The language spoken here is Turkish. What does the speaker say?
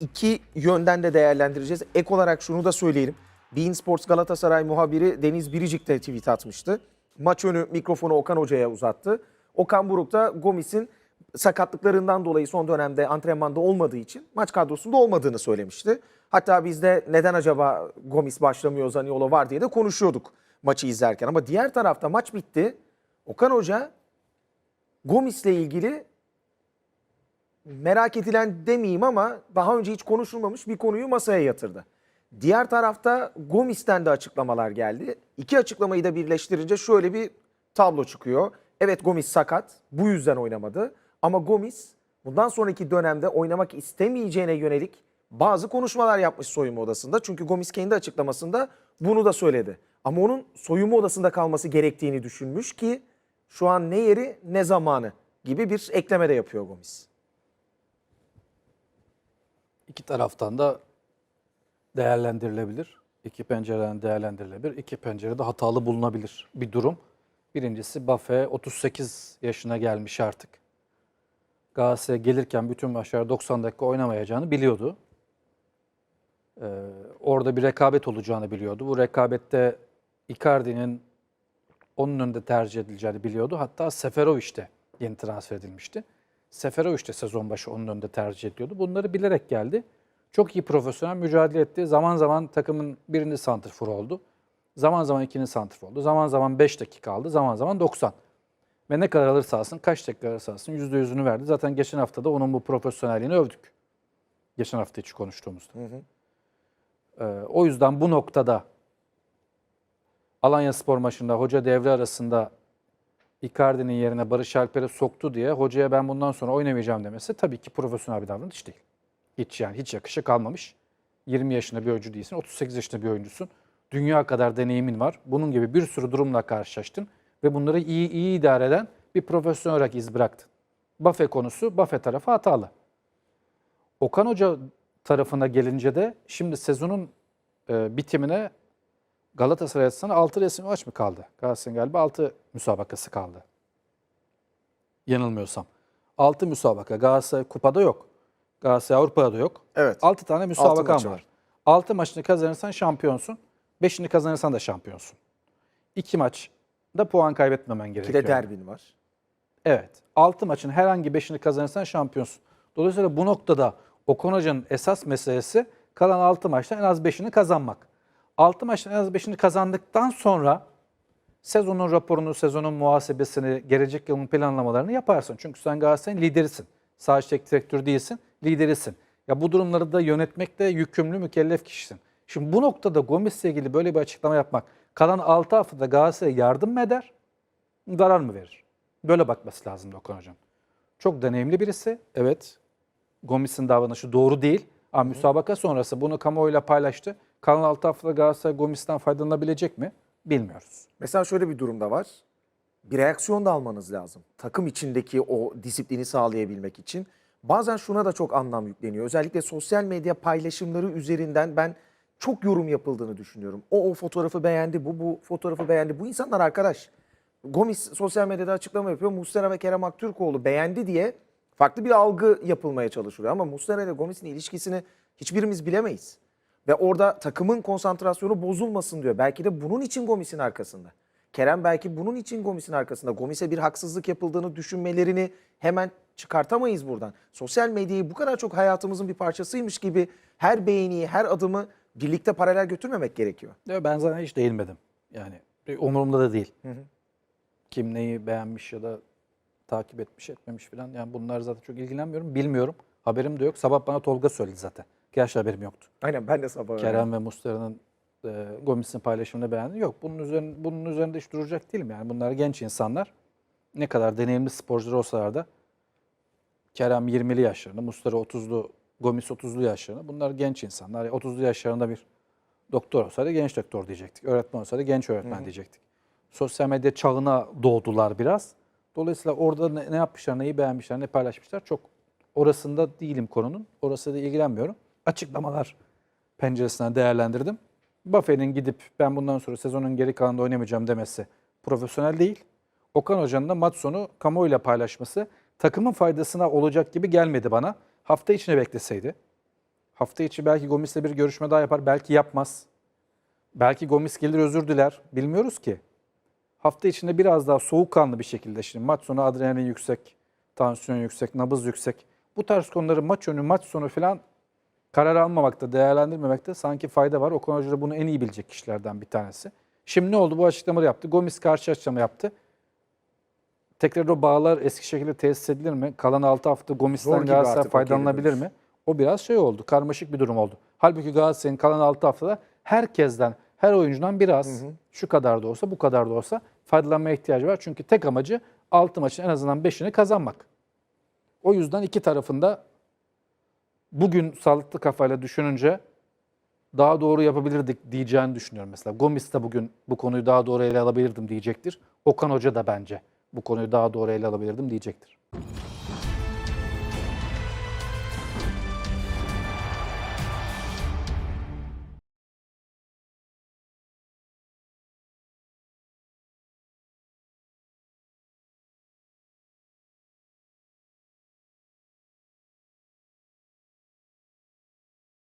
iki yönden de değerlendireceğiz. Ek olarak şunu da söyleyelim. Bein Sports Galatasaray muhabiri Deniz Biricik de tweet atmıştı. Maç önü mikrofonu Okan Hoca'ya uzattı. Okan Buruk da Gomis'in sakatlıklarından dolayı son dönemde antrenmanda olmadığı için maç kadrosunda olmadığını söylemişti. Hatta biz de neden acaba Gomis başlamıyor Zaniolo var diye de konuşuyorduk maçı izlerken. Ama diğer tarafta maç bitti. Okan Hoca Gomis'le ilgili merak edilen demeyeyim ama daha önce hiç konuşulmamış bir konuyu masaya yatırdı. Diğer tarafta Gomis'ten de açıklamalar geldi. İki açıklamayı da birleştirince şöyle bir tablo çıkıyor. Evet Gomis sakat, bu yüzden oynamadı. Ama Gomis bundan sonraki dönemde oynamak istemeyeceğine yönelik bazı konuşmalar yapmış soyunma odasında. Çünkü Gomis kendi açıklamasında bunu da söyledi. Ama onun soyunma odasında kalması gerektiğini düşünmüş ki şu an ne yeri ne zamanı gibi bir ekleme de yapıyor Gomis. İki taraftan da değerlendirilebilir. İki pencereden değerlendirilebilir. İki pencerede hatalı bulunabilir bir durum. Birincisi Buffett 38 yaşına gelmiş artık. Galatasaray gelirken bütün maçlar 90 dakika oynamayacağını biliyordu. Ee, orada bir rekabet olacağını biliyordu. Bu rekabette Icardi'nin onun önünde tercih edileceğini biliyordu. Hatta Seferovic de yeni transfer edilmişti. Seferovic de sezon başı onun önünde tercih ediyordu. Bunları bilerek geldi. Çok iyi profesyonel mücadele etti. Zaman zaman takımın birinci santrfor oldu. Zaman zaman ikinci santrfor oldu. Zaman zaman 5 dakika aldı. Zaman zaman 90. Ve ne kadar alırsa alsın, kaç dakika alırsa alsın %100'ünü verdi. Zaten geçen hafta da onun bu profesyonelliğini övdük. Geçen hafta hiç konuştuğumuzda. Ee, o yüzden bu noktada Alanya Spor maçında hoca devre arasında Icardi'nin yerine Barış Alper'i soktu diye hocaya ben bundan sonra oynamayacağım demesi tabii ki profesyonel bir davranış değil. Hiç yani hiç yakışık kalmamış. 20 yaşında bir oyuncu değilsin, 38 yaşında bir oyuncusun. Dünya kadar deneyimin var. Bunun gibi bir sürü durumla karşılaştın ve bunları iyi iyi idare eden bir profesyonel olarak iz bıraktın. Buffett konusu, Buffett tarafı hatalı. Okan Hoca tarafına gelince de şimdi sezonun e, bitimine Galatasaray açısından 6 resmi maç mı kaldı? Galatasaray'ın galiba 6 müsabakası kaldı. Yanılmıyorsam. 6 müsabaka. Galatasaray kupada yok. Galatasaray Avrupa'da da yok. Evet. 6 tane müsabakan var. var. 6 maçını kazanırsan şampiyonsun. 5'ini kazanırsan da şampiyonsun. 2 maç da puan kaybetmemen Bir gerekiyor. de derbin var. Evet. 6 maçın herhangi 5'ini kazanırsan şampiyonsun. Dolayısıyla bu noktada Okan Hoca'nın esas meselesi kalan 6 maçtan en az 5'ini kazanmak. 6 maçtan en az 5'ini kazandıktan sonra sezonun raporunu, sezonun muhasebesini, gelecek yılın planlamalarını yaparsın. Çünkü sen Galatasaray'ın liderisin. Sadece direktör değilsin, liderisin. Ya bu durumları da yönetmekte yükümlü, mükellef kişisin. Şimdi bu noktada Gomis'le ilgili böyle bir açıklama yapmak, kalan 6 haftada Galatasaray'a yardım mı eder, zarar mı verir? Böyle bakması lazım Okan Hocam. Çok deneyimli birisi. Evet. Gomis'in davranışı doğru değil. Ama müsabaka sonrası bunu kamuoyuyla paylaştı. Kalan 6 haftada Galatasaray Gomis'ten faydalanabilecek mi? Bilmiyoruz. Mesela şöyle bir durumda var. Bir reaksiyon da almanız lazım. Takım içindeki o disiplini sağlayabilmek için. Bazen şuna da çok anlam yükleniyor. Özellikle sosyal medya paylaşımları üzerinden ben çok yorum yapıldığını düşünüyorum. O o fotoğrafı beğendi, bu bu fotoğrafı beğendi. Bu insanlar arkadaş. Gomis sosyal medyada açıklama yapıyor. Muslera ve Kerem Aktürkoğlu beğendi diye farklı bir algı yapılmaya çalışılıyor. Ama Muslera ile Gomis'in ilişkisini hiçbirimiz bilemeyiz. Ve orada takımın konsantrasyonu bozulmasın diyor. Belki de bunun için Gomis'in arkasında. Kerem belki bunun için Gomis'in arkasında. Gomis'e bir haksızlık yapıldığını düşünmelerini hemen çıkartamayız buradan. Sosyal medyayı bu kadar çok hayatımızın bir parçasıymış gibi her beğeniyi, her adımı birlikte paralel götürmemek gerekiyor. Ya ben zaten hiç değinmedim. Yani umurumda da değil. Kim neyi beğenmiş ya da takip etmiş etmemiş falan. Yani bunlar zaten çok ilgilenmiyorum. Bilmiyorum. Haberim de yok. Sabah bana Tolga söyledi zaten. Gerçi haberim yoktu. Aynen ben de sabah öğrendim. Kerem ve Muslera'nın e, Gomis'in paylaşımını beğendi. Yok bunun üzerinde, bunun üzerinde hiç duracak değilim. Yani bunlar genç insanlar. Ne kadar deneyimli sporcular olsalar da Kerem 20'li yaşlarında, Muslera 30'lu, Gomis 30'lu yaşlarında. Bunlar genç insanlar. 30'lu yaşlarında bir doktor olsaydı genç doktor diyecektik. Öğretmen olsaydı genç öğretmen diyecektik. Sosyal medya çağına doğdular biraz. Dolayısıyla orada ne, ne yapmışlar, neyi beğenmişler, ne paylaşmışlar çok orasında değilim konunun. Orası da ilgilenmiyorum. Açıklamalar penceresinden değerlendirdim. Buffett'in gidip ben bundan sonra sezonun geri kalanında oynamayacağım demesi profesyonel değil. Okan Hoca'nın da maç sonu kamuoyuyla paylaşması takımın faydasına olacak gibi gelmedi bana. Hafta içine bekleseydi. Hafta içi belki Gomis'le bir görüşme daha yapar, belki yapmaz. Belki Gomis gelir özür diler. Bilmiyoruz ki. Hafta içinde biraz daha soğukkanlı bir şekilde şimdi maç sonu adrenalin yüksek, tansiyon yüksek, nabız yüksek. Bu tarz konuları maç önü, maç sonu falan karar almamakta, değerlendirmemekte sanki fayda var. Okan Hoca da bunu en iyi bilecek kişilerden bir tanesi. Şimdi ne oldu? Bu açıklamaları yaptı. Gomis karşı açıklama yaptı. Tekrar o bağlar eski şekilde tesis edilir mi? Kalan 6 hafta Gomis'ten Galatasaray faydalanabilir mi? O biraz şey oldu. Karmaşık bir durum oldu. Halbuki Galatasaray'ın kalan 6 haftada herkesten, her oyuncudan biraz şu kadar da olsa, bu kadar da olsa faydalanmaya ihtiyacı var. Çünkü tek amacı 6 maçın en azından 5'ini kazanmak. O yüzden iki tarafında bugün sağlıklı kafayla düşününce daha doğru yapabilirdik diyeceğini düşünüyorum mesela. Gomis de bugün bu konuyu daha doğru ele alabilirdim diyecektir. Okan Hoca da bence bu konuyu daha doğru ele alabilirdim diyecektir.